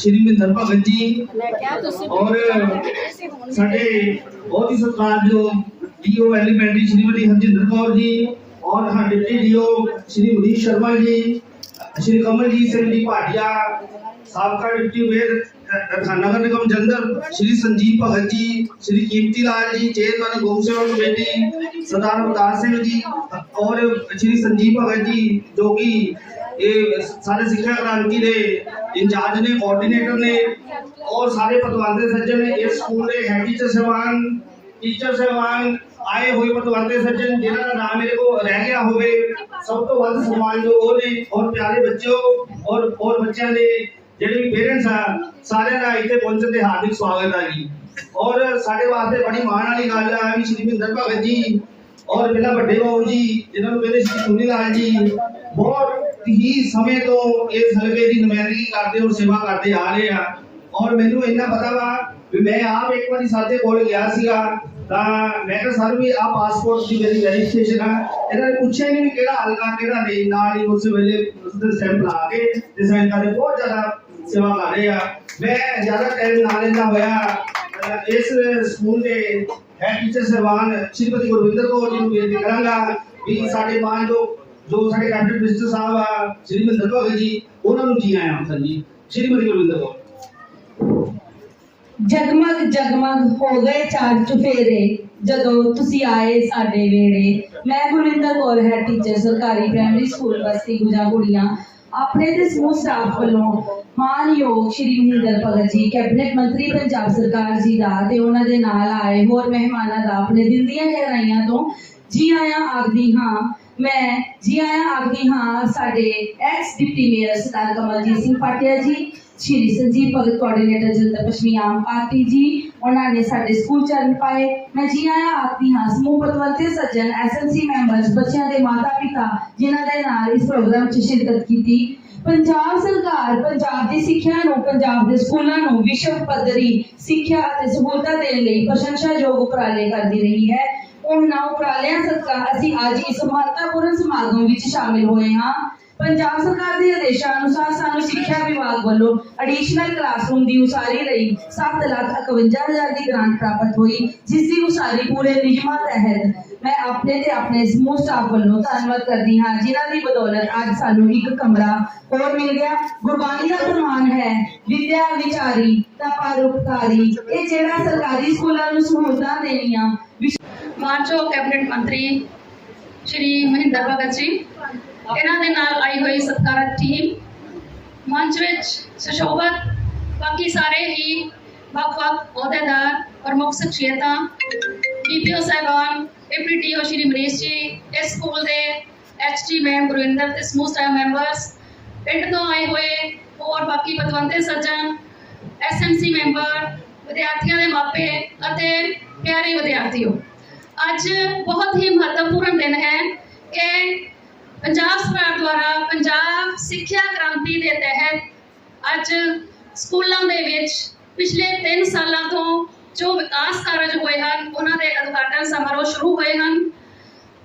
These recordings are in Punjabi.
ਮਿਨਿਸਟਰ ਸ਼੍ਰੀ ਮਹਿੰਦਰ ਭਗਤ ਜੀ ਔਰ ਸਾਡੇ ਬਹੁਤ ਹੀ ਸਤਿਕਾਰਯੋਗ ਡੀਓ ਐਲੀਮੈਂਟਰੀ ਸ਼੍ਰੀਮਤੀ ਹਰਜਿੰਦਰ ਕੌਰ ਜੀ ਔਰ ਸਾਡੇ ਡਿਪਟੀ ਡੀਓ ਸ਼੍ਰੀ ਮਨੀਸ਼ ਸ਼ਰਮਾ ਜੀ ਸ਼੍ਰੀ ਕਮਲਜੀਤ ਸਿੰਘ ਜੀ ਭਾਟੀਆ ਸਾਬਕਾ ਡਿਪਟੀ ਮੇਅਰ ਅ, ਨਗਰ ਨਿਗਮ ਜਲੰਧਰ ਸ਼੍ਰੀ ਸੰਜੀਵ ਭਗਤ ਜੀ ਸ਼੍ਰੀ ਕੀਰਤੀ ਲਾਲ ਜੀ ਚੇਅਰਮੈਨ ਗਊ ਸੇਵਾ ਕਮੇਟੀ ਸਰਦਾਰ ਅਵਤਾਰ ਸਿੰਘ ਜੀ ਔਰ ਸ਼੍ਰੀ ਸੰਜੀਵ ਭਗਤ ਜੀ ਜੋ ਕਿ ਇਹ ਸਾਰੇ ਸਿੱਖਿਆ ਕ੍ਰਾਂਤੀ ਦੇ ਇੰਚਾਰਜ ਨੇ ਕੋਆਰਡੀਨੇਟਰ ਨੇ ਔਰ ਸਾਰੇ ਪਤਵੰਤੇ ਸੱਜਣ ਇਸ ਸਕੂਲ ਦੇ ਹੈਡ ਟੀਚਰ ਸਹਿਬਾਨ ਟੀਚਰ ਸਹਿਬਾਨ ਆਏ ਹੋਏ ਪਤਵੰਤੇ ਸੱਜਣ, ਜਿਨ੍ਹਾਂ ਦਾ ਨਾਮ ਮੇਰੇ ਕੋਲ ਰਹਿ ਗਿਆ ਹੋਵੇ, ਸਭ ਤੋਂ ਵੱਧ ਸਨਮਾਨ ਜੋ ਉਹ ਨੇ, ਔਰ ਪਿਆਰੇ ਬੱਚਿਓ, ਔਰ ਔਰ ਬੱਚਿਆਂ ਦੇ ਜਿਹੜੇ ਪੇਰੈਂਟਸ ਆ, ਸਾਰਿਆਂ ਦਾ ਇੱਥੇ ਪਹੁੰਚਣ ਤੇ ਹਾਰਦਿਕ ਸਵਾਗਤ ਹੈ ਜੀ। ਔਰ ਸਾਡੇ ਵਾਸਤੇ ਬੜੀ ਮਾਣ ਵਾਲੀ ਗੱਲ ਆ, ਵੀ ਸ਼੍ਰੀ ਮਹਿੰਦਰ ਭਗਤ ਜੀ, ਔਰ ਮੇਰਾ ਵੱਡੇ ਬਾਬੂ ਜੀ, ਜਿਨ੍ਹਾਂ ਨੂੰ ਕਹਿੰਦੇ ਸ਼੍ਰੀ ਸੁਨੀ ਲਾਲ ਜੀ, ਬਹੁਤ ਹੀ ਸਮੇਂ ਤੋਂ ਇਸ ਹਲਕੇ ਦੀ ਨੁਮਾਇੰਦਗੀ ਕਰਦੇ ਔਰ ਸੇਵਾ ਕਰਦੇ ਆ ਰਹੇ ਆ। ਔਰ ਮੈਨੂੰ ਇੰਨਾ ਪਤਾ ਵਾ ਵੀ ਮੈਂ ਆਪ ਇੱਕ ਵਾਰੀ ਸਾਡੇ ਕੋਲ ਗਿਆ ਸੀਗਾ, ਤਾਂ ਮੈਂ ਕਿਹਾ, ਸਰ, ਵੀ ਆ ਪਾਸਪੋਰਟ ਦੀ ਮੇਰੀ ਵੈਰੀਫਿਕੇਸ਼ਨ ਆ। ਇਹਨਾਂ ਨੇ ਪੁੱਛਿਆ ਨਹੀਂ ਵੀ ਕਿਹੜਾ ਹਲਕਾ, ਕਿਹੜਾ ਨਹੀਂ। ਨਾਲ ਹੀ ਉਸ ਵੇਲੇ ਉਸ ਦੇ ਸਟੈਂਪ ਲਾ ਕੇ ਤੇ ਸਾਈਨ ਕਰਦੇ ਬਹੁਤ ਜ਼ਿਆਦਾ ਸੇਵਾ ਕਰ ਰਹੇ ਆ। ਮੈਂ ਜ਼ਿਆਦਾ ਟਾਈਮ ਨਾ ਲੈਂਦਾ ਹੋਇਆ। ਇਸ ਸਕੂਲ ਦੇ ਹੈਡ ਟੀਚਰ ਸਹਿਬਾਨ ਸ਼੍ਰੀਮਤੀ ਗੁਰਵਿੰਦਰ ਕੌਰ ਜੀ ਨੂੰ ਬੇਨਤੀ ਕਰਾਂਗਾ ਵੀ ਸਾਡੇ ਮਾਨ ਜੋ ਸਾਡੇ ਕੈਬਨਿਟ ਮਿਨਿਸਟਰ ਸਾਹਿਬ ਆ, ਸ਼੍ਰੀ ਮਹਿੰਦਰ ਭਗਤ ਜੀ, ਉਹਨਾਂ ਨੂੰ ਜੀ ਆਇਆਂ ਸਰ ਜੀ। ਸ਼੍ਰੀਮਤੀ ਗੁਰਵਿੰਦਰ ਕੌਰ। ਜਗਮਗ ਜਗਮਗ ਹੋ ਗਏ ਚਾਰ ਚੁਫੇਰੇ, ਜਦੋਂ ਤੁਸੀਂ ਆਏ ਸਾਡੇ ਵੇੜੇ ਮੈਂ ਗੁਰਿੰਦਰ ਕੌਰ ਹੈ ਟੀਚਰ ਸਰਕਾਰੀ ਪ੍ਰਾਇਮਰੀ ਸਕੂਲ ਬਸਤੀ ਗੁਜਾ ਗੁੜੀਆਂ। ਆਪਣੇ ਤੇ ਸਮੂਹ ਸਟਾਫ ਵੱਲੋਂ ਮਾਨਯੋਗ ਸ਼੍ਰੀ ਮਹਿੰਦਰ ਭਗਤ ਜੀ, ਕੈਬਨਿਟ ਮੰਤਰੀ ਪੰਜਾਬ ਸਰਕਾਰ ਜੀ ਦਾ ਤੇ ਉਹਨਾਂ ਦੇ ਨਾਲ ਆਏ ਹੋਰ ਮਹਿਮਾਨਾਂ ਦਾ ਆਪਣੇ ਦਿਲ ਦੀਆਂ ਗਹਿਰਾਈਆਂ ਤੋਂ ਜੀ ਆਇਆਂ ਆਖਦੀ ਹਾਂ ਮੈਂ ਜੀ ਆਇਆਂ ਆਖਦੀ ਹਾਂ, ਸਾਡੇ ex deputy mayor Sardar Kamaljit Singh Patia ji, Shri Sanjeev ਭਗਤ ਕੋਆਰਡੀਨੇਟਰ ਜਨਤਾ ਪੱਛਮੀ ਆਮ ਪਾਰਟੀ ਜੀ, ਉਹਨਾਂ ਨੇ ਸਾਡੇ ਸਕੂਲ ਚਰਨ ਪਾਏ। ਮੈਂ ਜੀ ਆਇਆਂ ਆਖਦੀ ਹਾਂ, ਸਮੂਹ ਪਤਵੰਤੇ ਸੱਜਣ ਐਸਐਮਸੀ ਮੈਂਬਰਸ ਬੱਚਿਆਂ ਦੇ ਮਾਤਾ ਪਿਤਾ ਜਿਨ੍ਹਾਂ ਦੇ ਨਾਲ ਇਸ ਪ੍ਰੋਗਰਾਮ 'ਚ ਸ਼ਿਰਕਤ ਕੀਤੀ। ਪੰਜਾਬ ਸਰਕਾਰ ਪੰਜਾਬ ਦੀ ਸਿੱਖਿਆ ਨੂੰ, ਪੰਜਾਬ ਦੇ ਸਕੂਲਾਂ ਨੂੰ ਵਿਸ਼ਵ ਪੱਧਰੀ ਸਿੱਖਿਆ ਅਤੇ ਸਹੂਲਤਾਂ ਦੇਣ ਲਈ ਪ੍ਰਸ਼ੰਸਾਯੋਗ ਉਪਰਾਲੇ ਕਰਦੀ ਰਹੀ ਹੈ। ਉਹਨਾਂ ਉਪਰਾਲਿਆਂ ਸਦਕਾ ਅਸੀਂ ਅੱਜ ਇਸ ਮਹੱਤਵਪੂਰਨ ਸਮਾਗਮ ਵਿੱਚ ਸ਼ਾਮਿਲ ਹੋਏ ਹਾਂ। ਪੰਜਾਬ ਸਰਕਾਰ ਦੇ ਆਦੇਸ਼ਾਂ ਅਨੁਸਾਰ ਸਾਨੂੰ ਸਿੱਖਿਆ ਵਿਭਾਗ ਵੱਲੋਂ ਐਡੀਸ਼ਨਲ ਕਲਾਸਰੂਮ ਦੀ ਉਸਾਰੀ ਲਈ 751000 ਦੀ ਗ੍ਰਾਂਟ ਪ੍ਰਾਪਤ ਹੋਈ, ਜਿਸ ਦੀ ਉਸਾਰੀ ਪੂਰੇ ਨਿਯਮਾਂ ਤਹਿਤ ਮੈਂ ਆਪਣੇ ਤੇ ਆਪਣੇ ਸਮੂਹ ਸਟਾਫ ਵੱਲੋਂ ਧੰਨਵਾਦ ਕਰਦੀ ਹਾਂ, ਜਿਨ੍ਹਾਂ ਦੀ ਬਦੌਲਤ ਅੱਜ ਸਾਨੂੰ ਇੱਕ ਕਮਰਾ ਹੋਰ ਮਿਲ ਗਿਆ। ਗੁਰਬਾਣੀ ਦਾ ਫਰਮਾਨ ਹੈ, ਵਿਦਿਆ ਵਿਚਾਰੀ ਤਾਂ ਪਰਉਪਕਾਰੀ ਇਹ ਜਿਹੜਾ ਸਰਕਾਰੀ ਸਕੂਲਾਂ ਨੂੰ ਸਹੂਲਤਾਂ ਦੇਣੀਆਂ ਮਾਨਯੋਗ ਕੈਬਨਿਟ ਮੰਤਰੀ ਸ਼੍ਰੀ ਮਹਿੰਦਰ ਭਗਤ ਜੀ, ਇਹਨਾਂ ਦੇ ਨਾਲ ਆਈ ਹੋਈ ਸਤਿਕਾਰਤ ਟੀਮ, ਮੰਚ ਵਿੱਚ ਸੁਸ਼ੋਭਤ ਬਾਕੀ ਸਾਰੇ ਹੀ ਵੱਖ-ਵੱਖ ਅਹੁਦੇਦਾਰ, ਪ੍ਰਮੁੱਖ ਸ਼ਖਸੀਅਤਾਂ, ਡੀਪੀਓ ਸਾਹਿਬਾਨ ਡੀਪੀਟੀਓ ਸ਼੍ਰੀ ਮਨੀਸ਼ ਜੀ, ਇਸ ਸਕੂਲ ਦੇ ਐਚਟੀ ਮੈਮ ਗੁਰਵਿੰਦਰ ਤੇ ਸਮੂਹ ਸਟਾਫ ਮੈਂਬਰਸ, ਪਿੰਡ ਤੋਂ ਆਏ ਹੋਏ ਹੋਰ ਬਾਕੀ ਪਤਵੰਤੇ ਸੱਜਣ ਐਸਐਮਸੀ ਮੈਂਬਰ, ਵਿਦਿਆਰਥੀਆਂ ਦੇ ਮਾਪੇ ਅਤੇ ਪਿਆਰੇ ਵਿਦਿਆਰਥੀਓ। ਅੱਜ ਬਹੁਤ ਹੀ ਮਹੱਤਵਪੂਰਨ ਦਿਨ ਹੈ ਕਿ ਪੰਜਾਬ ਸਰਕਾਰ ਦੁਆਰਾ ਪੰਜਾਬ ਸਿੱਖਿਆ ਕ੍ਰਾਂਤੀ ਦੇ ਤਹਿਤ ਅੱਜ ਸਕੂਲਾਂ ਦੇ ਵਿੱਚ ਪਿਛਲੇ 3 ਸਾਲਾਂ ਤੋਂ ਜੋ ਵਿਕਾਸ ਕਾਰਜ ਹੋਏ ਹਨ, ਉਹਨਾਂ ਦੇ ਉਦਘਾਟਨ ਸਮਾਰੋਹ ਸ਼ੁਰੂ ਹੋਏ ਹਨ।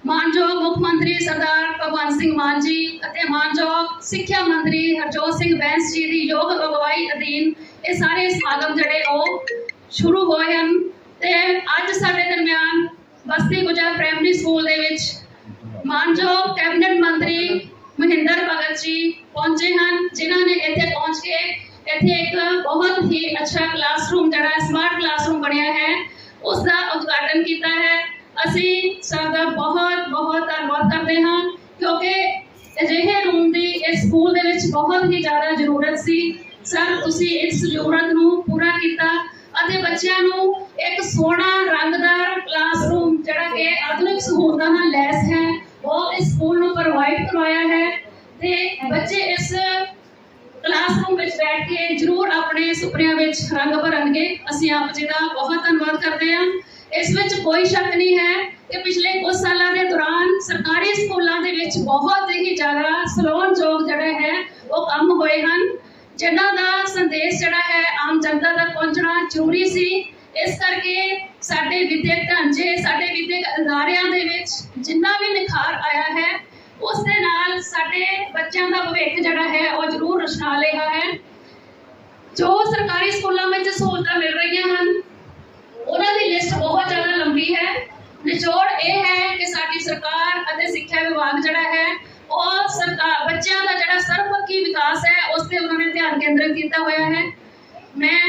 ਮਾਨਯੋਗ ਮੁੱਖ ਮੰਤਰੀ ਸਰਦਾਰ ਭਗਵੰਤ ਸਿੰਘ ਮਾਨ ਜੀ ਅਤੇ ਮਾਨਯੋਗ ਸਿੱਖਿਆ ਮੰਤਰੀ ਹਰਜੋਤ ਸਿੰਘ ਬੈਂਸ ਜੀ ਦੀ ਯੋਗ ਅਗਵਾਈ ਅਧੀਨ ਇਹ ਸਾਰੇ ਸਮਾਗਮ ਜਿਹੜੇ ਉਹ ਸ਼ੁਰੂ ਹੋਏ ਹਨ ਤੇ ਅੱਜ ਸਾਡੇ ਦਰਮਿਆਨ ਬਸਤੀ ਗੁਜਰ ਪ੍ਰਾਇਮਰੀ ਸਕੂਲ ਦੇ ਵਿੱਚ ਮਾਨਯੋਗ ਕੈਬਨਿਟ ਮੰਤਰੀ ਮਹਿੰਦਰ ਭਗਤ ਜੀ ਪਹੁੰਚੇ ਹਨ, ਜਿਨ੍ਹਾਂ ਨੇ ਇੱਥੇ ਪਹੁੰਚ ਕੇ ਇੱਥੇ ਇੱਕ ਬਹੁਤ ਹੀ ਅੱਛਾ ਕਲਾਸਰੂਮ ਜਿਹੜਾ ਸਮਾਰਟ ਕਲਾਸਰੂਮ ਬਣਿਆ ਹੈ ਉਸ ਦਾ ਉਦਘਾਟਨ ਕੀਤਾ ਹੈ। ਅਸੀਂ ਸਭ ਦਾ ਬਹੁਤ ਬਹੁਤ ਧੰਨਵਾਦ ਕਰਦੇ ਹਾਂ, ਕਿਉਂਕਿ ਅਜਿਹੇ ਰੂਮ ਦੀ ਇਸ ਸਕੂਲ ਦੇ ਵਿੱਚ ਬਹੁਤ ਹੀ ਜ਼ਿਆਦਾ ਜ਼ਰੂਰਤ ਸੀ। ਸਰ, ਤੁਸੀਂ ਇਸ ਜ਼ਰੂਰਤ ਨੂੰ ਪੂਰਾ ਕੀਤਾ ਅਤੇ ਬੱਚਿਆਂ ਨੂੰ ਇੱਕ ਸੋਹਣਾ ਰੰਗ ਸਹੂਲਤਾਂ ਨਾਲ ਲੈਸ ਹੈ, ਉਹ ਇਸ ਸਕੂਲ ਨੂੰ ਪ੍ਰੋਵਾਈਡ ਕਰਵਾਇਆ ਹੈ ਤੇ ਬੱਚੇ ਇਸ ਕਲਾਸਰੂਮ ਵਿੱਚ ਬੈਠ ਕੇ ਜ਼ਰੂਰ ਆਪਣੇ ਸੁਪਨਿਆਂ ਵਿੱਚ ਰੰਗ ਭਰਨਗੇ। ਅਸੀਂ ਆਪ ਜੀ ਦਾ ਬਹੁਤ ਧੰਨਵਾਦ ਕਰਦੇ ਹਾਂ। ਇਸ ਵਿੱਚ ਕੋਈ ਸ਼ੱਕ ਨਹੀਂ ਹੈ ਕਿ ਪਿਛਲੇ ਕੁਝ ਸਾਲਾਂ ਦੇ ਦੌਰਾਨ ਸਰਕਾਰੀ ਸਕੂਲਾਂ ਦੇ ਵਿੱਚ ਬਹੁਤ ਹੀ ਜ਼ਿਆਦਾ ਸਲੋਨਯੋਗ ਜਿਹੜਾ ਹੈ, ਉਹ ਕੰਮ ਹੋਏ ਹਨ। ਜਿਨ੍ਹਾਂ ਦਾ ਸੰਦੇਸ਼ ਜਿਹੜਾ ਹੈ, ਆਮ ਜਨਤਾ ਤੱਕ ਪਹੁੰਚਣਾ ਜ਼ਰੂਰੀ ਸੀ। ਇਸ ਕਰਕੇ ਸਾਡੇ ਵਿਦਿਅਕ ਢਾਂਚੇ, ਸਾਡੇ ਵਿਦਿਅਕ ਅਦਾਰਿਆਂ ਦੇ ਵਿੱਚ ਜਿੰਨਾ ਵੀ ਨਿਖਾਰ ਆਇਆ ਹੈ, ਉਸ ਦੇ ਨਾਲ ਸਾਡੇ ਬੱਚਿਆਂ ਦਾ ਭਵਿੱਖ ਜਿਹੜਾ ਹੈ, ਉਹ ਜ਼ਰੂਰ ਰਚਨਾ ਲਿਆ ਹੈ। ਜੋ ਸਰਕਾਰੀ ਸਕੂਲਾਂ ਵਿੱਚ ਸਹੂਲਤਾਂ ਮਿਲ ਰਹੀਆਂ ਹਨ, ਉਹਨਾਂ ਦੀ ਲਿਸਟ ਬਹੁਤ ਜ਼ਿਆਦਾ ਲੰਬੀ ਹੈ। ਨਿਚੋੜ ਇਹ ਹੈ ਕਿ ਸਾਡੀ ਸਰਕਾਰ ਅਤੇ ਸਿੱਖਿਆ ਵਿਭਾਗ ਜਿਹੜਾ ਹੈ, ਉਹ ਸਰਕਾਰ ਬੱਚਿਆਂ ਦਾ ਜਿਹੜਾ ਸਰਵਪੱਖੀ ਵਿਕਾਸ ਹੈ, ਉਸ ਤੇ ਉਹਨਾਂ ਨੇ ਧਿਆਨ ਕੇਂਦਰਿਤ ਕੀਤਾ ਹੋਇਆ ਹੈ। ਮੈਂ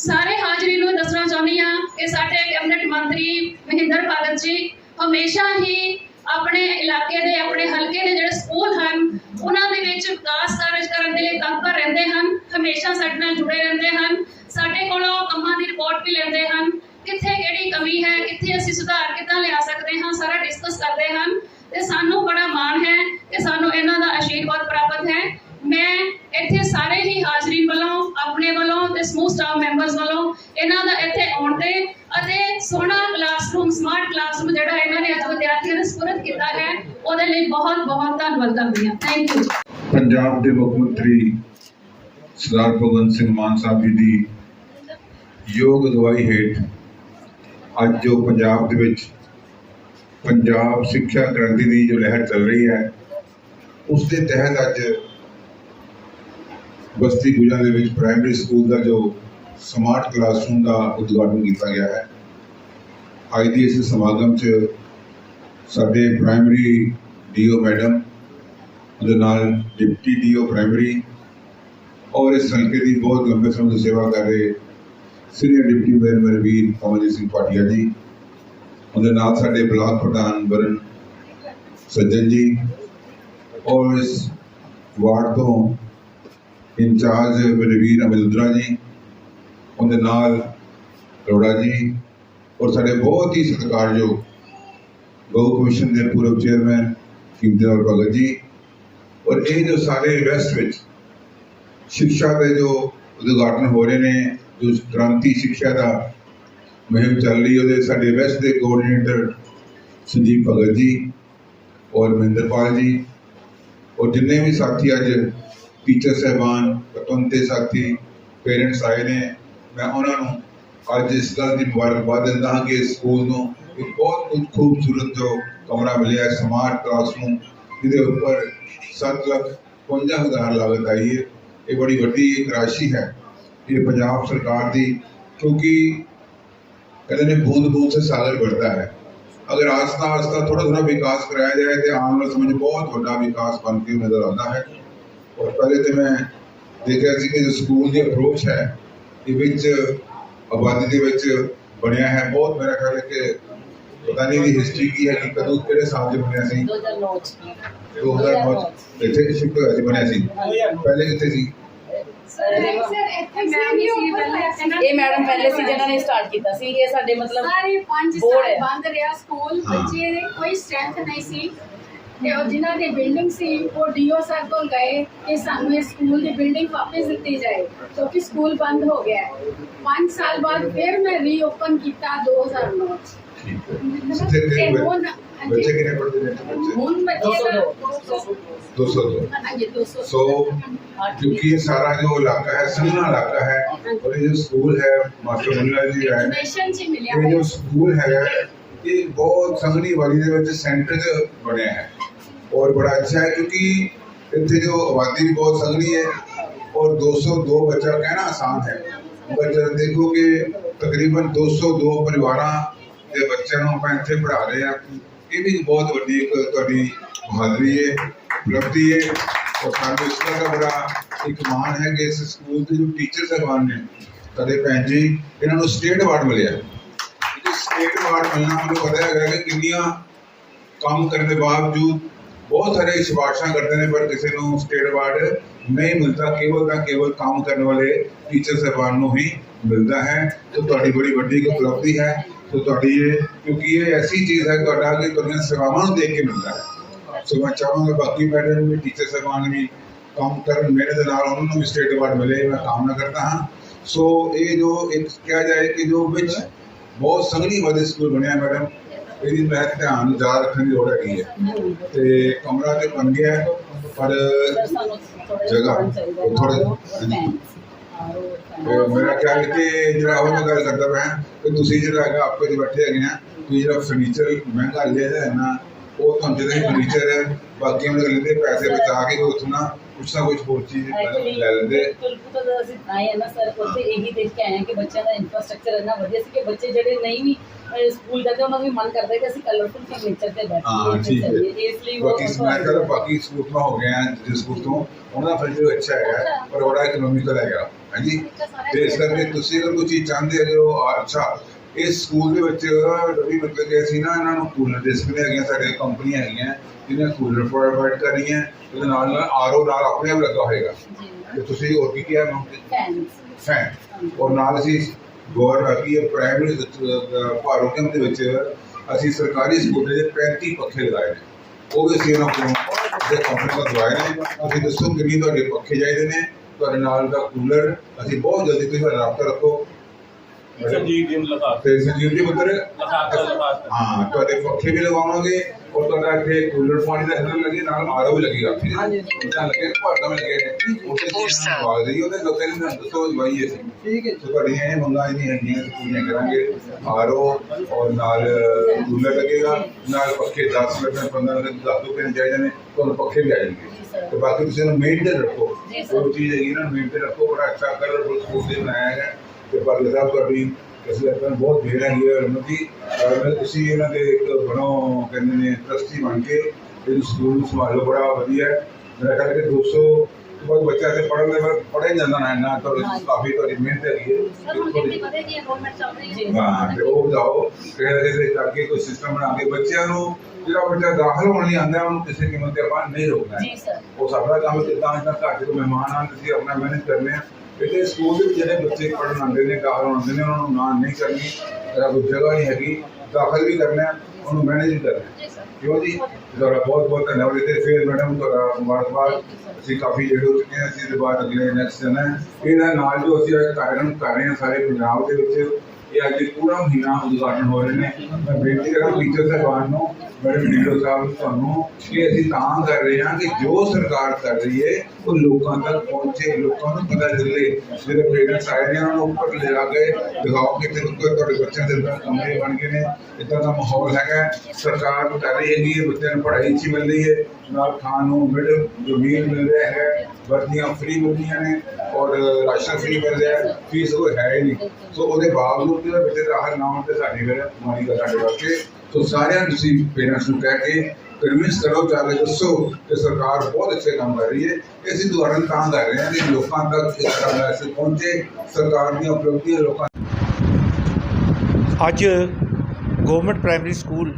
ਸਾਰੇ ਹਾਜ਼ਰੀਨ ਨੂੰ ਦੱਸਣਾ ਚਾਹੁੰਦੀ ਹਾਂ ਕਿ ਸਾਡੇ ਕੈਬਨਿਟ ਮੰਤਰੀ ਮਹਿੰਦਰ ਭਗਤ ਜੀ ਹਮੇਸ਼ਾ ਹੀ ਆਪਣੇ ਇਲਾਕੇ ਦੇ, ਆਪਣੇ ਹਲਕੇ ਦੇ ਜਿਹੜੇ ਸਕੂਲ ਹਨ, ਉਹਨਾਂ ਦੇ ਵਿੱਚ ਵਿਕਾਸ ਕਾਰਜ ਕਰਨ ਦੇ ਲਈ ਤਤਪਰ ਰਹਿੰਦੇ ਹਨ, ਹਮੇਸ਼ਾ ਸਾਡੇ ਨਾਲ ਜੁੜੇ ਰਹਿੰਦੇ ਹਨ, ਸਾਡੇ ਕੋਲੋਂ ਕੰਮਾਂ ਦੀ ਰਿਪੋਰਟ ਵੀ ਲੈਂਦੇ ਹਨ, ਕਿੱਥੇ ਕਿਹੜੀ ਕਮੀ ਹੈ, ਕਿੱਥੇ ਅਸੀਂ ਸੁਧਾਰ ਕਿੱਦਾਂ ਲਿਆ ਸਕਦੇ ਹਾਂ, ਸਾਰਾ ਡਿਸਕਸ ਕਰਦੇ ਹਨ, ਤੇ ਸਾਨੂੰ ਬੜਾ ਮਾਣ ਹੈ ਕਿ ਸਾਨੂੰ ਇਹਨਾਂ ਦਾ ਆਸ਼ੀਰਵਾਦ ਪ੍ਰਾਪਤ ਹੈ। ਮੈਂ ਇੱਥੇ ਸਾਰੇ ਹੀ ਹਾਜ਼ਰੀਨ ਵੱਲੋਂ, ਆਪਣੇ ਵੱਲੋਂ ਤੇ ਸਮੂਹ ਸਟਾਫ ਮੈਂਬਰਸ ਵੱਲੋਂ ਇਹਨਾਂ ਦਾ ਇੱਥੇ ਆਉਣ ਤੇ ਅਤੇ ਸੋਹਣਾ ਕਲਾਸਰੂਮ ਸਮਾਰਟ ਕਲਾਸਰੂਮ ਜਿਹੜਾ ਇਹਨਾਂ ਨੇ ਅੱਜ ਵਿਦਿਆਰਥੀਆਂ ਨੂੰ ਸਪੁਰਦ ਕੀਤਾ ਹੈ, ਉਹਦੇ ਲਈ ਬਹੁਤ ਬਹੁਤ ਧੰਨਵਾਦ ਕਰਦੀ ਹਾਂ। ਥੈਂਕ ਯੂ ਪੰਜਾਬ ਦੇ ਮੁੱਖ ਮੰਤਰੀ ਸਰਦਾਰ ਭਗਵੰਤ ਸਿੰਘ ਮਾਨ ਸਾਹਿਬ ਜੀ ਦੀ ਯੋਗ ਅਗਵਾਈ ਹੇਠ ਅੱਜ ਜੋ ਪੰਜਾਬ ਦੇ ਵਿੱਚ ਪੰਜਾਬ ਸਿੱਖਿਆ ਕ੍ਰਾਂਤੀ ਦੀ ਜੋ ਲਹਿਰ ਚੱਲ ਰਹੀ ਹੈ, ਉਸ ਦੇ ਤਹਿਤ ਅੱਜ ਬਸਤੀ ਗੁਜਾ ਦੇ ਵਿੱਚ ਪ੍ਰਾਇਮਰੀ ਸਕੂਲ ਦਾ ਜੋ ਸਮਾਰਟ ਕਲਾਸਰੂਮ ਦਾ ਉਦਘਾਟਨ ਕੀਤਾ ਗਿਆ ਹੈ। ਅੱਜ ਦੀ ਇਸ ਸਮਾਗਮ 'ਚ ਸਾਡੇ ਪ੍ਰਾਇਮਰੀ ਡੀਓ ਮੈਡਮ ਉਹਦੇ ਨਾਲ ਡਿਪਟੀ ਡੀਓ ਪ੍ਰਾਇਮਰੀ ਔਰ ਇਸ ਹਲਕੇ ਦੀ ਬਹੁਤ ਲੰਬੇ ਸਮੇਂ ਤੋਂ ਸੇਵਾ ਕਰ ਰਹੇ ਸੀਨੀਅਰ ਡਿਪਟੀ ਮੇਅਰ ਮੇਰੇ ਵੀਰ ਕਮਲਜੀਤ ਸਿੰਘ ਪਾਟਿਆ ਜੀ, ਉਹਦੇ ਨਾਲ ਸਾਡੇ ਬਲਾਕ ਪ੍ਰਧਾਨ ਬਰਨ ਸੱਜਣ ਜੀ ਔਰ ਇਸ ਵਾਰਡ ਤੋਂ ਇੰਚਾਰਜ ਮੇਰੇ ਵੀਰ ਜੀ, ਉਹਦੇ ਨਾਲ ਅਰੋੜਾ ਜੀ, ਔਰ ਸਾਡੇ ਬਹੁਤ ਹੀ ਸਤਿਕਾਰਯੋਗ ਗਊ ਕਮਿਸ਼ਨ ਦੇ ਪੂਰਵ ਚੇਅਰਮੈਨ ਕੀਮਤਿਆਰ ਭਗਤ ਜੀ, ਔਰ ਇਹ ਜੋ ਸਾਰੇ ਵੈਸਟ ਵਿੱਚ ਸਿੱਖਿਆ ਦੇ ਜੋ ਉਦਘਾਟਨ ਹੋ ਰਹੇ ਨੇ, ਜੋ ਕ੍ਰਾਂਤੀ ਸਿੱਖਿਆ ਦਾ ਮੁਹਿੰਮ ਚੱਲ ਰਹੀ ਉਹਦੇ ਸਾਡੇ ਵੈਸਟ ਦੇ ਕੋਆਰਡੀਨੇਟਰ ਸੰਜੀਵ ਭਗਤ ਜੀ, ਔਰ ਮਹਿੰਦਰਪਾਲ ਜੀ, ਔਰ ਜਿੰਨੇ ਵੀ ਸਾਥੀ ਅੱਜ ਟੀਚਰ ਸਹਿਬਾਨ, ਪਤੰਤੇ ਸਾਥੀ ਪੇਰੈਂਟਸ ਆਏ ਨੇ। ਮੈਂ ਉਹਨਾਂ ਨੂੰ ਅੱਜ ਇਸ ਗੱਲ ਦੀ ਮੁਬਾਰਕਬਾਦ ਦਿੰਦਾ ਹਾਂ ਕਿ ਇਸ ਸਕੂਲ ਨੂੰ ਇੱਕ ਬਹੁਤ ਕੁਝ ਖੂਬਸੂਰਤ ਜੋ ਕਮਰਾ ਮਿਲਿਆ ਹੈ, ਸਮਾਰਟ ਕਲਾਸਰੂਮ ਜਿਹਦੇ ਉੱਪਰ 7 ਲੱਖ 55000 ਲਾਗਤ ਆਈ ਹੈ। ਇਹ ਬੜੀ ਵੱਡੀ ਇੱਕ ਰਾਸ਼ੀ ਹੈ ਇਹ ਪੰਜਾਬ ਸਰਕਾਰ ਦੀ, ਕਿਉਂਕਿ ਕਹਿੰਦੇ ਨੇ ਬੂੰਦ ਬੂੰਦ ਸੇ ਸਾਗਰ ਵੱਧਦਾ ਹੈ। ਅਗਰ ਆਸਤਾ ਆਸਤਾ ਥੋੜਾ ਥੋੜਾ ਵਿਕਾਸ ਕਰਾਇਆ ਜਾਏ ਤੇ ਆਉਣ ਵਾਲੇ ਸਮੇਂ ਬਹੁਤ ਵੱਡਾ ਵਿਕਾਸ ਬਣ ਕੇ ਨਜ਼ਰ ਆਉਂਦਾ ਹੈ। ਔਰ ਪਹਿਲੇ ਤੇ ਮੈਂ ਦੇਖਿਆ ਸੀ ਕਿ ਜੋ ਸਕੂਲ ਦੀ ਅਪਰੋਚ ਹੈ ਇਹ ਵਿੱਚ ਆਬਾਦੀ ਦੇ ਵਿੱਚ ਬਣਿਆ ਹੈ। ਬਹੁਤ ਮੇਰਾ ਖਿਆਲ ਹੈ ਕਿ ਪਤਾ ਨਹੀਂ ਦੀ ਹਿਸਟਰੀ ਕੀ ਹੈ ਕਿ ਕਦੋਂ ਕਿਹੜੇ ਸਾਲ ਦੇ ਬਣਿਆ ਸੀ। 2009 ਚ। 2009 ਇੱਥੇ ਸ਼ੁਕਰ ਜੀ ਬਣਿਆ ਸੀ। ਪਹਿਲੇ ਇੱਥੇ ਸੀ? ਇਹ ਮੈਡਮ ਪਹਿਲੇ ਸੀ ਜਿਨ੍ਹਾਂ ਨੇ ਸਟਾਰਟ ਕੀਤਾ ਸੀ। ਇਹ ਸਾਡੇ ਮਤਲਬ ਸਾਰੇ 5 ਸਾਲ ਬੰਦ ਰਿਹਾ ਸਕੂਲ। ਬੱਚੇ ਦੇ ਕੋਈ ਸਟਰੈਂਥ ਨਹੀਂ ਸੀ। ਤੇ ਉਹ ਜਿਨ੍ਹਾਂ ਦੀ ਬਿਲਡਿੰਗ ਸੀ ਉਹ ਡੀਓ ਸਰ ਕੋਲ ਗਏ ਕਿ ਸਾਨੂੰ ਇਹ ਸਕੂਲ ਦੀ ਬਿਲਡਿੰਗ ਵਾਪਸ ਦਿੱਤੀ ਜਾਏ ਕਿਉਂਕਿ ਸਕੂਲ ਬੰਦ ਹੋ ਗਿਆ ਹੈ 5 ਸਾਲ ਬਾਅਦ ਫਿਰ ਮੈਂ ਰੀਓਪਨ ਕੀਤਾ 2009 ਚ ਠੀਕ ਹੈ ਸਿੱਧੇ ਤੇ ਤੇ ਹੁਣ ਬੱਚੇ ਕਿੰਨੇ ਪੜ੍ਹਦੇ ਨੇ ਇੱਥੇ ਬੱਚੇ ਹੁਣ ਬੱਚੇ ਦਾ 202 ਹਾਂਜੀ 200 सो क्योंकि ये सारा जो इलाका है संगना इलाका है और ये जो स्कूल है मास्टर मुन्ना जी है ਡੋਨੇਸ਼ਨ ਚ ਮਿਲਿਆ ये ਹੈ जो स्कूल है ये बहुत संगनी वाली ਦੇ ਵਿੱਚ ਸੈਂਟਰ ਚ ਬਣਿਆ ਹੈ और बड़ा अच्छा है क्योंकि ਇੱਥੇ ਜੋ ਆਬਾਦੀ ਵੀ ਬਹੁਤ ਸੰਗਣੀ ਹੈ और 202 ਬੱਚਾ ਕਹਿਣਾ ਆਸਾਨ ਹੈ ਪਰ ਜਦ ਦੇਖੋ ਕਿ ਤਕਰੀਬਨ 202 ਪਰਿਵਾਰਾਂ ਦੇ ਬੱਚਿਆਂ ਨੂੰ ਆਪਾਂ ਇੱਥੇ ਪੜ੍ਹਾ ਰਹੇ ਆ ਇਹ ਵੀ ਬਹੁਤ ਵੱਡੀ ਇੱਕ ਤੁਹਾਡੀ ਬਹਾਦਰੀ ਹੈ ਉਪਲਬਧੀ ਹੈ ਔਰ ਸਾਨੂੰ ਇਸ ਤਰ੍ਹਾਂ ਦਾ ਬੜਾ ਇੱਕ ਮਾਣ ਹੈ ਕਿ ਇਸ ਸਕੂਲ ਦੇ ਜੋ ਟੀਚਰ ਸਾਹਿਬਾਨ ਨੇ ਕਦੇ ਭੈਣ ਜੀ ਇਹਨਾਂ ਨੂੰ ਸਟੇਟ ਅਵਾਰਡ ਮਿਲਿਆ ਕਿਉਂਕਿ ਸਟੇਟ ਅਵਾਰਡ ਮਿਲਣਾ ਮੈਨੂੰ ਪਤਾ ਹੈਗਾ ਕਿ ਕਿੰਨੀਆਂ ਕੰਮ ਕਰਨ ਦੇ ਬਾਵਜੂਦ ਬਹੁਤ ਸਾਰੇ ਸਿਫਾਰਸ਼ਾਂ ਕਰਦੇ ਨੇ, ਪਰ ਕਿਸੇ ਨੂੰ ਸਟੇਟ ਅਵਾਰਡ ਨਹੀਂ ਮਿਲਦਾ। ਕੇਵਲ ਤਾਂ ਕੇਵਲ ਕੰਮ ਕਰਨ ਵਾਲੇ ਟੀਚਰ ਸਾਹਿਬਾਨ ਨੂੰ ਹੀ ਮਿਲਦਾ ਹੈ। तो ਤੁਹਾਡੀ ਬੜੀ ਵੱਡੀ ਉਪਲਬਧੀ ਹੈ। ਸੋ ਤੁਹਾਡੀ ਇਹ, ਕਿਉਂਕਿ ਇਹ ਐਸੀ ਚੀਜ਼ ਹੈ ਤੁਹਾਡਾ ਕਿ ਤੁਹਾਡੀਆਂ ਸੇਵਾਵਾਂ ਨੂੰ ਦੇਖ ਕੇ ਮਿਲਦਾ ਹੈ। ਸੋ ਮੈਂ ਚਾਹਾਂਗਾ ਬਾਕੀ ਮੈਡਮ ਵੀ ਟੀਚਰ ਸਾਹਿਬਾਨ ਵੀ ਕੰਮ ਕਰਨ, ਮੇਰੇ ਦੇ ਨਾਲ ਉਹਨਾਂ ਨੂੰ ਵੀ ਸਟੇਟ ਅਵਾਰਡ ਮਿਲੇ, ਮੈਂ ਕਾਮਨਾ ਕਰਦਾ ਹਾਂ। ਸੋ ਇਹ ਜੋ ਇੱਕ ਕਿਹਾ ਜਾਏ ਕਿ ਜੋ ਵਿੱਚ ਬਹੁਤ ਸੰਘਣੀ ਵਾਲੇ ਸਕੂਲ ਬਣਿਆ ਮੈਡਮ ਇਹਦੀ ਮੈਂ ਧਿਆਨ ਜ਼ਿਆਦਾ ਰੱਖਣ ਦੀ ਲੋੜ ਹੈਗੀ ਹੈ। ਤੇ ਕਮਰਾ ਤੇ ਬਣ ਗਿਆ ਪਰ ਜਗ੍ਹਾ ਉਹ ਥੋੜੇ ਮੇਰਾ ਖਿਆਲ ਕਿ ਜਿਹੜਾ ਉਹ ਮੈਂ ਗੱਲ ਕਰਦਾ ਮੈਂ ਕਿ ਤੁਸੀਂ ਜਿਹੜਾ ਹੈਗਾ ਆਪੇ ਦੇ ਬੈਠੇ ਹੈਗੇ ਆ ਤੁਸੀਂ ਜਿਹੜਾ ਫਰਨੀਚਰ ਮਹਿੰਗਾ ਲਿਆ ਹੈ ਨਾ ਉਹ ਤੁਹਾਨੂੰ ਜਿਹੜਾ ਫਰਨੀਚਰ ਹੈ ਬਾਕੀ ਉਹਨਾਂ ਦੇ ਲੈਂਦੇ ਪੈਸੇ ਬਚਾ ਕੇ ਉੱਥੋਂ ਨਾ ਕੁਛ ਨਾ ਕੁਛ ਹੋਰ ਚੀਜ਼ ਲੈ ਲੈਂਦੇ। ਕੁਲਪੁਰ ਤੋਂ ਅਸੀਂ ਆਏ ਨਾ ਸਰ ਉੱਥੇ ਇਹੀ ਦੇਖ ਕੇ ਆਏ ਹਾਂ ਕਿ ਬੱਚਿਆਂ ਦਾ ਇਨਫਰਾਸਟ੍ਰਕਚਰ ਇੰਨਾ ਵਧੀਆ ਸੀ ਕਿ ਬੱਚੇ ਜਿਹੜੇ ਨਹੀਂ ਵੀ ਸਕੂਲ ਜਾਂਦੇ ਉਹਨਾਂ ਦਾ ਵੀ ਮਨ ਕਰਦਾ ਕਿ ਅਸੀਂ ਕਲਰਫੁਲ ਫਰਨੀਚਰ ਤੇ ਹਾਂ ਬੈਠੀਏ ਠੀਕ ਹੈ। ਇਸ ਲਈ ਉਹ ਬਾਕੀ ਮੈਂ ਕਹਿੰਦਾ ਬਾਕੀ ਸਕੂਲ ਤੋਂ ਹੋ ਗਏ ਆ ਜਿਸ ਸਕੂਲ ਤੋਂ ਉਹਨਾਂ ਦਾ ਫਰਨੀਚਰ ਅੱਛਾ ਹੈਗਾ ਪਰ ਬੜਾ ਇਕਨੋਮਿਕਲ ਹੈਗਾ। ਹਾਂਜੀ? ਤੇ ਇਸ ਕਰਕੇ ਤੁਸੀਂ ਅਗਰ ਕੋਈ ਚੀਜ਼ ਚਾਹੁੰਦੇ ਹੋ ਆ, ਅੱਛਾ ਇਸ ਸਕੂਲ ਦੇ ਵਿੱਚ ਰਵੀ ਮਤਲਬ ਕਿ ਅਸੀਂ ਨਾ ਇਹਨਾਂ ਨੂੰ ਕੂਲਰ ਡਿਸਕ ਨੇ ਹੈਗੀਆਂ ਸਾਡੇ ਕੰਪਨੀਆਂ ਹੈਗੀਆਂ ਜਿਹਨਾਂ ਕੂਲਰ ਪ੍ਰੋਵਾਈਡ ਕਰਨੀ ਹੈ ਉਹਦੇ ਨਾਲ ਨਾਲ ਆਰਓ ਨਾਲ ਆਪਣੇ ਆਪ ਲੱਗਾ ਹੋਏਗਾ। ਤੇ ਤੁਸੀਂ ਹੋਰ ਕੀ ਕਿਹਾ ਮੈਂ? ਫੈਨਸ ਫੈਨ ਔਰ ਨਾਲ ਅਸੀਂ ਗੌਰ ਰੱਖੀ ਹੈ ਪ੍ਰਾਇਮਰੀ ਕੈਂਪ ਦੇ ਵਿੱਚ ਅਸੀਂ ਸਰਕਾਰੀ ਸਕੂਲ ਦੇ 35 ਪੱਖੇ ਲਗਾਏ ਨੇ। ਉਹ ਵੀ ਅਸੀਂ ਉਹਨਾਂ ਕੋਲੋਂ ਦੇ ਕੰਪਨੀ ਤੋਂ ਦਵਾਏ ਨੇ। ਅਸੀਂ ਦੱਸੋ, ਕਿੰਨੀ ਤੁਹਾਡੇ ਪੱਖੇ ਚਾਹੀਦੇ ਨੇ? ਤੁਹਾਡੇ ਨਾਲ ਦਾ ਕੂਲਰ, ਅਸੀਂ ਬਹੁਤ ਜਲਦੀ ਤੁਸੀਂ ਸਾਡਾ ਰਾਬਤਾ ਰੱਖੋ। ਸੰਜੀਵ ਜੀ ਨੂੰ ਲਗਾ ਤੇ ਸੰਜੀਵ ਜੀ ਪੁੱਤਰ ਲਗਾ ਲਗਾ ਹਾਂ ਤੁਹਾਡੇ ਪੱਖੇ ਵੀ ਲਗਾਵਾਂਗੇ ਔਰ ਤੁਹਾਡਾ ਇੱਥੇ ਕੂਲਰ ਪਾਣੀ ਦਾ ਹਿੱਲਰ ਲੱਗੇ ਨਾਲ ਆਰਓ ਵੀ ਲੱਗੇਗਾ ਫਿਰ ਤਾਂ ਲੱਗੇ ਭਾਰਤਾਂ ਵਿੱਚ ਲੱਗੇ ਨੇ। ਨਾਲ ਲਵਾ ਦੇਈ ਉਹਦੇ ਲੋਕਾਂ ਨੇ ਸਾਨੂੰ ਦੱਸੋ ਜਵਾਈ ਅਸੀਂ ਠੀਕ ਹੈ ਸੋ ਤੁਹਾਡੀਆਂ ਇਹ ਮੰਗਾਂ ਨਹੀਂ ਹੈਗੀਆਂ ਤੇ ਪੂਰੀਆਂ ਕਰਾਂਗੇ। ਆਰਓ ਔਰ ਨਾਲ ਕੂਲਰ ਲੱਗੇਗਾ ਨਾਲ ਪੱਖੇ 10 ਲੱਗਣ 15 ਲੱਗਣ 10 ਦੋ ਪੈਣ ਚਾਹੀਦੇ ਨੇ ਤੁਹਾਨੂੰ ਪੱਖੇ ਵੀ ਆ ਜਾਣਗੇ। ਤੇ ਬਾਕੀ ਤੁਸੀਂ ਇਹਨੂੰ ਮੇਨਟੇਨ ਰੱਖੋ। ਜੋ ਚੀਜ਼ ਹੈਗੀ ਨਾ ਮੇਨਟੇਨ ਰੱਖੋ ਬੜਾ ਅੱਛਾ ਕਲਰਫੁਲ ਸਕੂਲ ਦੇ ਬਣਾਇਆ ਹੈਗਾ। ਤੇ ਬਾਕੀ ਸਾਹਿਬ ਤੁਹਾਡੀ ਅਸੀਂ ਆਪਾਂ ਨੂੰ ਬਹੁਤ ਦੇਰ ਹੈ ਰਮਨ ਜੀ। ਅਹ ਤੁਸੀਂ ਇਹਨਾਂ ਦੇ ਇੱਕ ਬਣੋ ਕਹਿੰਦੇ ਨੇ ਟਰਸਟੀ ਬਣ ਕੇ ਇਹ ਸਕੂਲ ਨੂੰ ਸੰਭਾਲੋ ਬੜਾ ਵਧੀਆ ਹੈ। ਮੇਰਾ ਖਿਆਲ ਕਿ 200 ਤੋਂ ਬਾਅਦ ਬੱਚਾ ਤੇ ਪੜ੍ਹਨ ਦੇ ਬਾਅਦ ਪੜ੍ਹੇ ਜਾਂਦਾ ਨਾ ਇੰਨਾ ਤੁਹਾਡੀ ਕਾਫੀ ਤੁਹਾਡੀ ਮਿਹਨਤ ਹੈਗੀ ਹੈ। ਹੈ? ਤੇ ਉਹ ਜਾਓ ਕਿਹੜੇ ਕਿਸੇ ਕਰਕੇ ਕੋਈ ਸਿਸਟਮ ਬਣਾ ਕੇ ਬੱਚਿਆਂ ਨੂੰ ਜਿਹੜਾ ਬੱਚਾ ਦਾਖਲ ਹੋਣ ਲਈ ਆਉਂਦਾ ਉਹਨੂੰ ਕਿਸੇ ਕੀਮਤ ਤੇ ਆਪਾਂ ਨਹੀਂ ਰੋਕਣਾ ਹੈ। ਜੀ ਸਰ। ਉਹ ਸਾਡਾ ਕੰਮ ਕਿੱਦਾਂ ਇਦਾਂ ਘਰ ਦੇ ਮਹਿਮਾਨ ਆਉਣ ਤੁਸੀਂ ਆਪਣਾ ਮੈਨੇਜ ਕਰਨੇ ਆ। ਇਹਦੇ ਸਕੂਲ ਦੇ ਜਿਹੜੇ ਬੱਚੇ ਪੜ੍ਹਨ ਆਉਂਦੇ ਨੇ ਦਾਖਲ ਆਉਂਦੇ ਨੇ ਉਹਨਾਂ ਨੂੰ ਨਾ ਨਹੀਂ ਕਰਨੀ ਜਿਹੜਾ ਕੋਈ ਜਗ੍ਹਾ ਨਹੀਂ ਹੈਗੀ ਦਾਖਲ ਵੀ ਕਰਨਾ ਉਹਨੂੰ ਮੈਨੇਜ ਕਰਨਾ ਕਿਉਂ ਜੀ? ਤੁਹਾਡਾ ਬਹੁਤ ਬਹੁਤ ਧੰਨਵਾਦ। ਤੇ ਫਿਰ ਮੈਡਮ ਤੁਹਾਡਾ ਮੁਬਾਰਕਬਾਦ। ਅਸੀਂ ਕਾਫੀ ਜਿਹੜੇ ਹੋ ਚੁੱਕੇ ਹਾਂ ਅਸੀਂ ਇਹਦੇ ਬਾਅਦ ਅਗਲੇ ਨੈਕਸਟ ਜਾਣਾ ਹੈ। ਇਹਦਾ ਨਾਲ ਜੋ ਅਸੀਂ ਅੱਜ ਕਾਰਜਕ੍ਰਮ ਕਰ ਰਹੇ ਹਾਂ ਸਾਰੇ ਪੰਜਾਬ ਦੇ ਵਿੱਚ ਇਹ ਅੱਜ ਪੂਰਾ ਮਹੀਨਾ ਉਦਘਾਟਨ ਹੋ ਰਹੇ ਨੇ। ਮੈਂ ਬੇਨਤੀ ਕਰਾਂ ਟੀਚਰ ਸਾਹਿਬਾਨ ਨੂੰ ਮੈਡਮ ਡੀਓ ਸਾਹਿਬ, ਤੁਹਾਨੂੰ ਇਹ ਅਸੀਂ ਤਾਂ ਕਰ ਰਹੇ ਹਾਂ ਕਿ ਜੋ ਸਰਕਾਰ ਕਰ ਰਹੀ ਹੈ, ਉਹ ਲੋਕਾਂ ਤੱਕ ਪਹੁੰਚੇ, ਲੋਕਾਂ ਨੂੰ ਪਤਾ ਚੱਲੇ। ਜਿਹੜੇ ਪੇਰੈਂਟਸ ਆਏ ਨੇ ਉਹਨਾਂ ਨੂੰ ਉੱਪਰ ਲੈ ਆ ਕੇ ਦਿਖਾਓ ਕਿ ਤੇ ਕੋਈ ਤੁਹਾਡੇ ਬੱਚਿਆਂ ਦੇ ਅੰਦਰ ਕਮਰੇ ਬਣ ਗਏ ਨੇ। ਇਦਾਂ ਦਾ ਮਾਹੌਲ ਹੈਗਾ ਸਰਕਾਰ ਕਰ ਰਹੀ ਹੈਗੀ ਹੈ, ਬੱਚਿਆਂ ਨੂੰ ਪੜ੍ਹਾਈ ਅੱਛੀ ਮਿਲ ਰਹੀ ਹੈ। ਨਾਲ ਖਾਣ ਨੂੰ ਮਿਡ ਜੋ ਮੀਲ ਮਿਲ ਰਿਹਾ ਹੈ, ਵਰਦੀਆਂ ਫ੍ਰੀ ਮਿਲਦੀਆਂ ਨੇ ਔਰ ਰਾਸ਼ਨ ਫ੍ਰੀ ਮਿਲ ਰਿਹਾ ਹੈ। ਫੀਸ ਉਹ ਹੈ ਹੀ ਨਹੀਂ। ਸੋ ਉਹਦੇ ਬਾਵਜੂਦ ਵੀ ਬੱਚੇ ਦਾ ਹਰ ਨਾਮ ਤੇ ਸਾਡੇ ਫਿਰ ਮਾਰੀ ਗੱਲ ਸਾਡੇ ਵਾਸਤੇ। ਸੋ ਸਾਰਿਆਂ ਨੂੰ ਤੁਸੀਂ ਪੇਰੈਂਟਸ ਨੂੰ ਕਹਿ ਕੇ ਕਨਵਿੰਸ ਕਰੋ, ਜਾ ਦੱਸੋ ਕਿ ਸਰਕਾਰ ਬਹੁਤ ਅੱਛੇ ਕੰਮ ਕਰ ਰਹੀ ਹੈ। ਅਸੀਂ ਦੁਆਰਨ ਤਾਂ ਕਰ ਰਹੇ ਹਾਂ ਕਿ ਲੋਕਾਂ ਤੱਕ ਇਸ ਤਰ੍ਹਾਂ ਦਾ ਮੈਸੇਜ ਪਹੁੰਚੇ। ਸਰਕਾਰ ਦੀਆਂ ਉਪਲਬਧੀਆਂ ਲੋਕਾਂ ਅੱਜ government primary school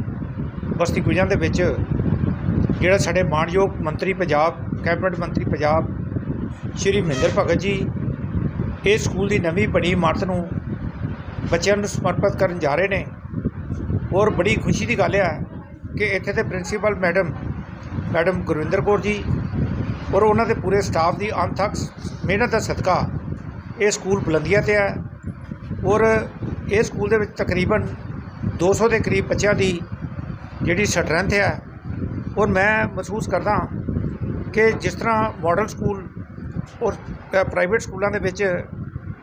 Basti Gujan ਦੇ ਵਿੱਚ ਜਿਹੜਾ ਸਾਡੇ ਮਾਣਯੋਗ ਮੰਤਰੀ ਪੰਜਾਬ ਕੈਬਨਿਟ ਮੰਤਰੀ ਪੰਜਾਬ ਸ਼੍ਰੀ ਮਹਿੰਦਰ ਭਗਤ ਜੀ, ਇਹ ਸਕੂਲ ਦੀ ਨਵੀਂ ਬਣੀ ਇਮਾਰਤ ਨੂੰ ਬੱਚਿਆਂ ਨੂੰ ਸਮਰਪਿਤ ਕਰਨ ਜਾ ਰਹੇ ਨੇ। ਔਰ ਬੜੀ ਖੁਸ਼ੀ ਦੀ ਗੱਲ ਹੈ ਕਿ ਇੱਥੇ ਦੇ principal madam madam Gurvinder Kaur ji ਔਰ ਉਹਨਾਂ ਦੇ ਪੂਰੇ ਸਟਾਫ ਦੀ ਅਣਥੱਕ ਮਿਹਨਤ ਦਾ ਸਦਕਾ ਇਹ ਸਕੂਲ ਬੁਲੰਦੀਆਂ ਤੇ ਹੈ ਔਰ ਇਹ ਸਕੂਲ ਦੇ ਵਿੱਚ ਤਕਰੀਬਨ 200 ਦੇ ਕਰੀਬ ਬੱਚਿਆਂ ਦੀ ਜਿਹੜੀ ਸਟਰੈਂਥ ਹੈ ਔਰ ਮੈਂ ਮਹਿਸੂਸ ਕਰਦਾ ਕਿ ਜਿਸ ਤਰ੍ਹਾਂ ਮਾਡਲ ਸਕੂਲ ਔਰ ਪ੍ਰਾਈਵੇਟ ਸਕੂਲਾਂ ਦੇ ਵਿੱਚ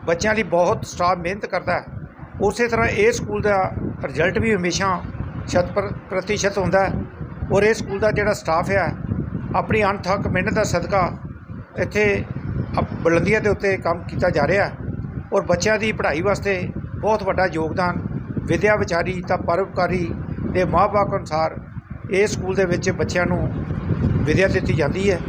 ਬੱਚਿਆਂ ਲਈ ਬਹੁਤ ਸਟਾਫ ਮਿਹਨਤ ਕਰਦਾ ਹੈ, ਉਸੇ ਤਰ੍ਹਾਂ ਇਹ ਸਕੂਲ ਦਾ ਰਿਜ਼ਲਟ ਵੀ ਹਮੇਸ਼ਾ ਸ਼ਤ ਪ੍ਰ- ਪ੍ਰਤੀਸ਼ਤ ਹੁੰਦਾ ਔਰ ਇਹ ਸਕੂਲ ਦਾ ਜਿਹੜਾ ਸਟਾਫ ਹੈ, ਆਪਣੀ ਅਣਥੱਕ ਮਿਹਨਤ ਦਾ ਸਦਕਾ ਇੱਥੇ ਅਪ- ਬੁਲੰਦੀਆਂ ਦੇ ਉੱਤੇ ਕੰਮ ਕੀਤਾ ਜਾ ਰਿਹਾ ਔਰ ਬੱਚਿਆਂ ਦੀ ਪੜ੍ਹਾਈ ਵਾਸਤੇ ਬਹੁਤ ਵੱਡਾ ਯੋਗਦਾਨ ਵਿਦਿਆ ਵਿਚਾਰੀ ਤਾਂ ਪਰਉਪਕਾਰੀ ਦੇ ਮਾਂ-ਬਾਪ ਅਨੁਸਾਰ ਇਸ ਸਕੂਲ ਦੇ ਵਿੱਚ ਬੱਚਿਆਂ ਨੂੰ ਵਿਦਿਆ ਦਿੱਤੀ ਜਾਂਦੀ ਹੈ।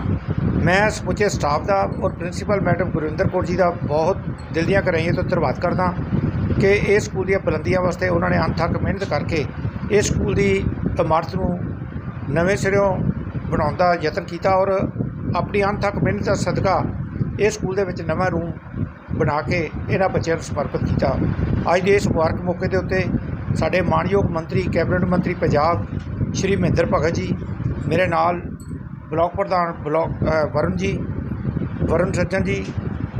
ਮੈਂ ਸਮੁੱਚੇ ਸਟਾਫ ਦਾ ਔਰ ਪ੍ਰਿੰਸੀਪਲ ਮੈਡਮ ਗੁਰਿੰਦਰ ਕੌਰ ਜੀ ਦਾ ਬਹੁਤ ਦਿਲ ਦੀਆਂ ਗਹਿਰਾਈਆਂ ਤੋਂ ਧੰਨਵਾਦ ਕਰਦਾ ਕਿ ਇਹ ਸਕੂਲ ਦੀਆਂ ਬੁਲੰਦੀਆਂ ਵਾਸਤੇ ਉਹਨਾਂ ਨੇ ਅਣਥੱਕ ਮਿਹਨਤ ਕਰਕੇ ਇਸ ਸਕੂਲ ਦੀ ਇਮਾਰਤ ਨੂੰ ਨਵੇਂ ਸਿਰਿਓਂ ਬਣਾਉਣ ਦਾ ਯਤਨ ਕੀਤਾ ਔਰ ਆਪਣੀ ਅਣਥੱਕ ਮਿਹਨਤ ਦਾ ਸਦਕਾ ਇਸ ਸਕੂਲ ਦੇ ਵਿੱਚ ਨਵਾਂ ਰੂਮ ਬਣਾ ਕੇ ਇਹਨਾਂ ਬੱਚਿਆਂ ਨੂੰ ਸਮਰਪਿਤ ਕੀਤਾ। ਅੱਜ ਦੇ ਇਸ ਮੁਬਾਰਕ ਮੌਕੇ ਦੇ ਉੱਤੇ ਸਾਡੇ ਮਾਣਯੋਗ ਮੰਤਰੀ, ਕੈਬਨਿਟ ਮੰਤਰੀ ਪੰਜਾਬ ਸ਼੍ਰੀ ਮਹਿੰਦਰ ਭਗਤ ਜੀ, ਮੇਰੇ ਨਾਲ ਬਲਾਕ ਪ੍ਰਧਾਨ ਬਲਾਕ ਵਰੁਣ ਜੀ, ਵਰੁਣ ਸੱਜਣ ਜੀ,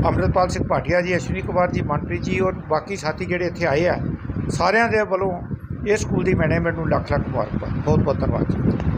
ਅੰਮ੍ਰਿਤਪਾਲ ਸਿੰਘ ਭਾਟੀਆ ਜੀ, ਅਸ਼ਵਨੀ ਕੁਮਾਰ ਜੀ, ਮਨਪ੍ਰੀਤ ਜੀ ਔਰ ਬਾਕੀ ਸਾਥੀ ਜਿਹੜੇ ਇੱਥੇ ਆਏ ਆ, ਸਾਰਿਆਂ ਦੇ ਵੱਲੋਂ ਇਸ ਸਕੂਲ ਦੀ ਮੈਨੇਜਮੈਂਟ ਨੂੰ ਲੱਖ ਲੱਖ ਮੁਬਾਰਕਬਾਦ ਬਹੁਤ ਬਹੁਤ ਧੰਨਵਾਦ ਜੀ।